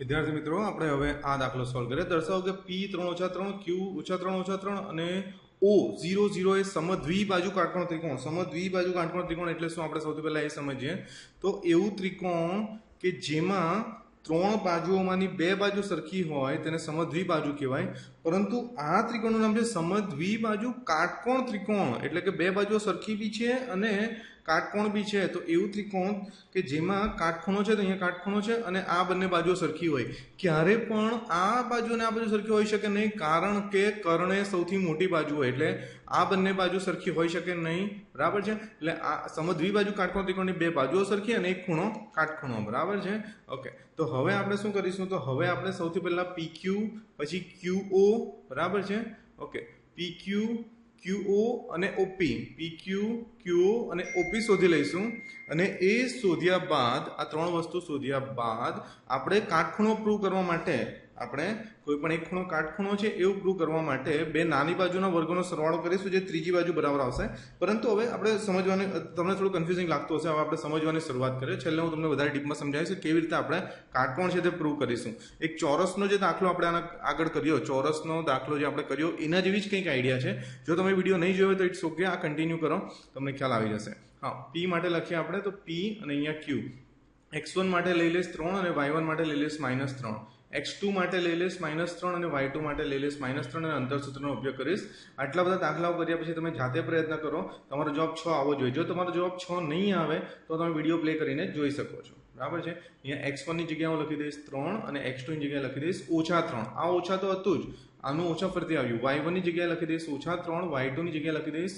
વિદ્યાર્થી મિત્રો, આપણે હવે આ દાખલો સોલ્વ કરીએ. દર્શાવો કે પી ત્રણ ઓછા ત્રણ ક્યુ ઓછા ત્રણ ઓછા ત્રણ અને ઓ ઝીરો ઝીરો એ સમદ્વિબાજુ કાટકોણ ત્રિકોણ. સમદ્વિબાજુ કાટકોણ ત્રિકોણ એટલે શું? આપણે સૌથી પહેલાં એ સમજીએ. તો એવું ત્રિકોણ કે જેમાં ત્રણ બાજુઓમાંની બે બાજુ સરખી હોય, તેને સમદ્વિબાજુ કહેવાય. પરંતુ આ ત્રિકોણનું નામ છે સમદ્વિબાજુ કાટકોણ ત્રિકોણ. એટલે કે બે બાજુઓ સરખી બી છે અને કાટકોણ બી છે. તો એવું ત્રિકોણ કે જેમાં કાટખૂણો છે તો અહીંયા કાટખૂણો છે અને આ બંને બાજુઓ સરખી હોય. ક્યારે પણ આ બાજુ અને આ બાજુ સરખી હોઈ શકે નહીં, કારણ કે કર્ણ એ સૌથી મોટી બાજુ હોય. એટલે આ બંને બાજુ સરખી હોઈ શકે નહીં. બરાબર છે? એટલે આ સમદ્વિબાજુ કાટકોણ ત્રિકોણની બે બાજુઓ સરખી અને એક ખૂણો કાટખૂણો. બરાબર છે? ઓકે. તો હવે આપણે શું કરીશું? તો હવે આપણે સૌથી પહેલાં પી ક્યુ પછી ક્યુ ઓ બરાબર છે? ઓકે પી ક્યુ ક્યુઓ અને ઓપી પી ક્યુ ક્યુઓ અને ઓપી શોધી લઈશું. અને એ શોધ્યા બાદ, આ ત્રણ વસ્તુ શોધ્યા બાદ, આપણે કાટખૂણો પ્રૂવ કરવા માટે આપણે કોઈ પણ એક ખૂણો કાટખૂણો છે એવું પ્રૂવ કરવા માટે બે નાની બાજુના વર્ગોનો સરવાળો કરીશું જે ત્રીજી બાજુ બરાબર આવશે. પરંતુ હવે આપણે સમજવાની, તમને થોડું કન્ફ્યુઝિંગ લાગતું હશે, હવે આપણે સમજવાની શરૂઆત કરીએ. છેલ્લે હું તમને વધારે ડીપમાં સમજાવીશ કેવી રીતે આપણે કાટકોણ છે તે પ્રૂવ કરીશું. એક ચોરસનો જે દાખલો આપણે આના આગળ કર્યો, ચોરસનો દાખલો જે આપણે કર્યો, એના જેવી જ કંઈક આઈડિયા છે. જો તમે વીડિયો નહીં જોયો તો ઇટ્સ ઓકે આ કન્ટિન્યુ કરો. તમને ખ્યાલ આવી જશે. હા પી માટે લખીએ આપણે તો પી અને અહીંયા ક્યુ એક્સ વન માટે લઈ લઈશ ત્રણ અને વાય વન માટે લઈ લઈશ માઇનસ ત્રણ. એક્સ ટુ માટે લઈ લઈશ માઇનસ ત્રણ અને વાય ટુ માટે લઈ લઈશ માઇનસ ત્રણ અને અંતરસૂત્રનો ઉપયોગ કરીશ. આટલા બધા દાખલાઓ કર્યા પછી તમે જાતે પ્રયત્ન કરો. તમારો જવાબ છ આવવો જોઈએ. જો તમારો જવાબ છ નહીં આવે, તો તમે વીડિયો પ્લે કરીને જોઈ શકો છો. બરાબર છે? અહીંયા એક્સ વનની જગ્યાએ હું લખી દઈશ ત્રણ અને એક્સ ટુની જગ્યાએ લખી દઈશ ઓછા ત્રણ. આ ઓછા તો હતું જ. આનું ઓછા ફરીથી આવ્યું. વાય વનની જગ્યાએ લખી દઈશ ઓછા ત્રણ વાય ટુની જગ્યાએ લખી દઈશ.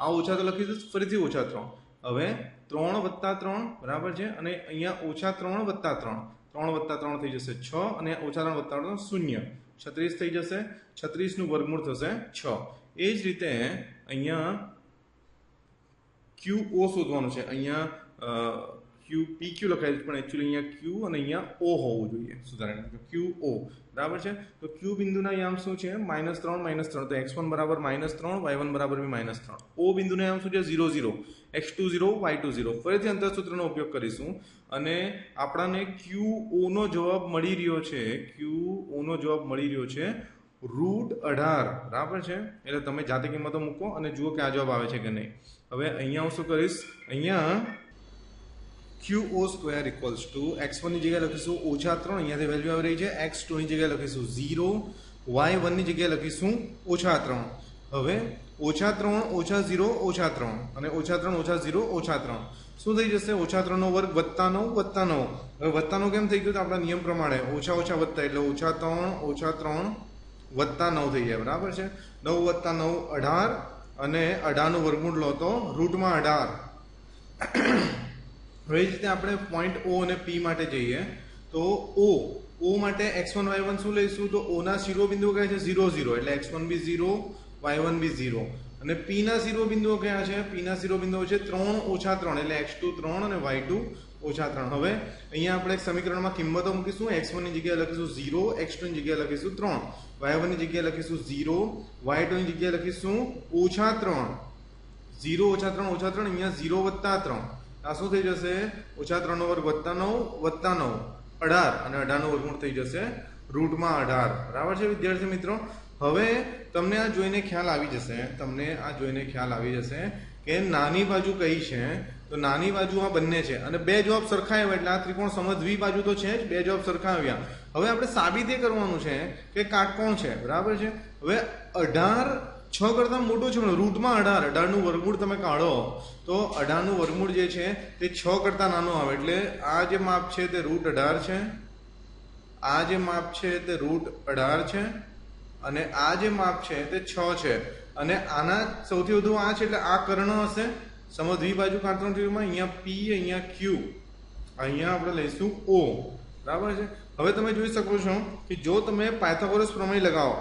આ ઓછા તો લખી દઈશ, ફરીથી ઓછા ત્રણ. હવે ત્રણ વત્તા ત્રણ, બરાબર છે? અને અહીંયા ઓછા ત્રણ વત્તા ત્રણ. ત્રણ વત્તા ત્રણ થઈ જશે છ અને ઓછા ત્રણ વત્તા શૂન્ય. છત્રીસ થઈ જશે, છત્રીસનું વર્ગમૂળ થશે છ. એ જ રીતે અહીંયા ક્યુ ઓ શોધવાનું છે. અહીંયા ક્યુ પી ક્યુ લખાય છે, પણ એકચ્યુઅલી અહીંયા ક્યુ અને અહીંયા ઓ હોવું જોઈએ. સુધારણ ક્યુ ઓ બરાબર છે? તો ક્યુ બિંદુના યામ શું છે? માઇનસ ત્રણ માઇનસ ત્રણ. તો એક્સ વન બરાબર માઇનસ ત્રણ વાય વન બરાબર બી માઇનસ ત્રણ. ઓ બિંદુના યામ શું છે? Zero zero. X two zero y two zero. ફરીથી અંતરસૂત્રનો ઉપયોગ કરીશું. અને આપણાને ક્યુ ઓનો જવાબ મળી રહ્યો છે ક્યુ ઓનો જવાબ મળી રહ્યો છે, રૂટ અઢાર. બરાબર છે? એટલે તમે જાતે કિંમતો મૂકો અને જુઓ કે આ જવાબ આવે છે કે નહીં. હવે અહીંયા હું શું કરીશ? અહીંયા Q O square equals to x વનની જગ્યાએ લખીશું ઓછા ત્રણ. અહીંયાથી વેલ્યુ આવી રહી છે. એક્સ ટુની જગ્યાએ લખીશું ઝીરો વાય વનની જગ્યાએ લખીશું ઓછા ત્રણ. હવે ઓછા ત્રણ, ઓછા ઝીરો ઓછા ત્રણ. અને ઓછા ત્રણ, ઓછા ઝીરો ઓછા ત્રણ. શું થઈ જશે? ઓછા ત્રણનો વર્ગ વત્તા નવ વત્તા નવ. હવે વત્તાનું કેમ થઈ ગયું? તો આપણા નિયમ પ્રમાણે ઓછા ઓછા વત્તા, એટલે ઓછા ત્રણ ઓછા ત્રણ, વત્તા નવ થઈ જાય. બરાબર છે? નવ વત્તા નવ, અઢાર. અને અઢારનું વર્ગમૂળ લો તો રૂટમાં અઢાર. હવે જ રીતે આપણે પોઈન્ટ ઓ અને પી માટે જઈએ, તો ઓ ઓ માટે એક્સ વન વાય વન શું લઈશું? તો ઓના શિરોબિંદુઓ કયા છે? Zero zero. એટલે x one B zero y one B zero. અને પીના શિરોબિંદુઓ કયા છે? પીના શિરોબિંદુઓ છે ત્રણ ઓછા ત્રણ, એટલે એક્સ ટુ ત્રણ અને વાય ટુ ઓછા ત્રણ. હવે અહીંયા આપણે સમીકરણમાં કિંમતો મૂકીશું. એક્સ વનની જગ્યાએ લખીશું ઝીરો એક્સ ટુની જગ્યાએ લખીશું ત્રણ. વાય વનની જગ્યાએ લખીશું ઝીરો વાય ટુની જગ્યાએ લખીશું ઓછા ત્રણ. ઝીરો ઓછા ત્રણ ઓછા ત્રણ, અહીંયા ઝીરો વત્તા ત્રણ. આ શું થઈ જશે? ઓછા ત્રણનો વર્ગ વત્તા નવ વત્તા નવ. અઢાર અને અઢારનો વર્ગમૂળ થઈ જશે રૂટમાં અઢાર. બરાબર છે વિદ્યાર્થી મિત્રો? હવે તમને આ જોઈને ખ્યાલ આવી જશે, તમને આ જોઈને ખ્યાલ આવી જશે કે નાની બાજુ કઈ છે? તો નાની બાજુ આ બંને છે. અને બે જવાબ સરખા આવ્યા એટલે આ ત્રિકોણ સમજવી બાજુ તો છે જ, બે જવાબ સરખા આવ્યા હવે આપણે સાબિત એ કરવાનું છે કે કાટકોણ છે? બરાબર છે? હવે અઢાર છ કરતાં મોટું છે રૂટમાં અઢાર. અઢારનું વર્ગમૂળ તમે કાઢો, તો અઢારનું વર્ગમૂળ જે છે, તે છ કરતાં નાનું આવે. એટલે આ જે માપ છે, તે રૂટ અઢાર છે. આ જે માપ છે, તે રૂટ અઢાર છે. અને આ જે માપ છે, તે છ છે. અને આના સૌથી વધુ આ છે, એટલે આ કર્ણ હશે. સમદ્વિ બાજુ કાંતરણ ત્રિકોણમાં, અહીંયા પી અહીંયા ક્યુ અહીંયા આપણે લઈશું ઓ બરાબર છે? હવે તમે જોઈ શકો છો કે જો તમે પાયથાગોરસ પ્રમેય લગાવો,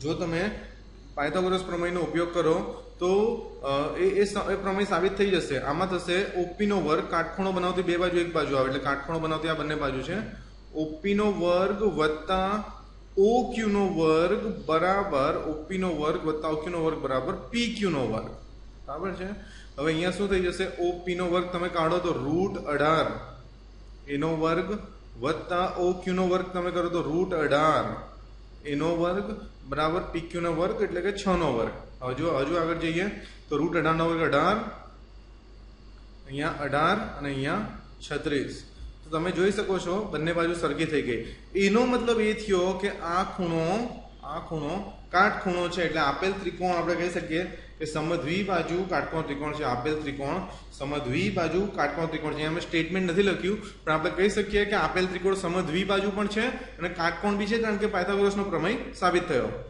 જો તમે પાયથાગોરસ પ્રમેયનો ઉપયોગ કરો, તો એ એ પ્રમેય સાબિત થઈ જશે. આમાં થશે ઓપીનો વર્ગ કાટખૂણો બનાવતી બે બાજુ, એક બાજુ આવે, એટલે કાટખૂણો બનાવતી આ બંને બાજુ છે. ઓપીનો વર્ગ વત્તા ઓ ક્યુનો વર્ગ બરાબર, ઓપીનો વર્ગ વત્તા ઓ ક્યુનો વર્ગ બરાબર પી ક્યુનો વર્ગ. બરાબર છે? હવે અહીંયા શું થઈ જશે? ઓપીનો વર્ગ તમે કાઢો તો રૂટ અઢાર. એનો વર્ગ વત્તા ઓ ક્યુનો વર્ગ તમે કરો તો રૂટ અઢાર. એનો વર્ગ બરાબર પીક્યુનો વર્ગ એટલે કે છનો વર્ગ. હજુ હજુ આગળ જઈએ. તો રૂટ અઢારનો વર્ગ અઢાર, અહીંયા અઢાર અને અહીંયા છત્રીસ. તો તમે જોઈ શકો છો, બંને બાજુ સરખી થઈ ગઈ. એનો મતલબ એ થયો કે આ ખૂણો આ ખૂણો કાટખૂણો છે, એટલે આપેલ ત્રિકોણ આપણે કહી શકીએ કે સમદ્વિ બાજુ કાટકોણ ત્રિકોણ છે, આપેલ ત્રિકોણ. સમદ્વિ બાજુ કાટકોણ ત્રિકોણ છે. અમે સ્ટેટમેન્ટ નથી લખ્યું, પણ આપણે કહી શકીએ કે આપેલ ત્રિકોણ સમદ્વિ બાજુ પણ છે અને કાટકોણ બી છે, કારણ કે પાયથાગોરસનો પ્રમેય સાબિત થયો.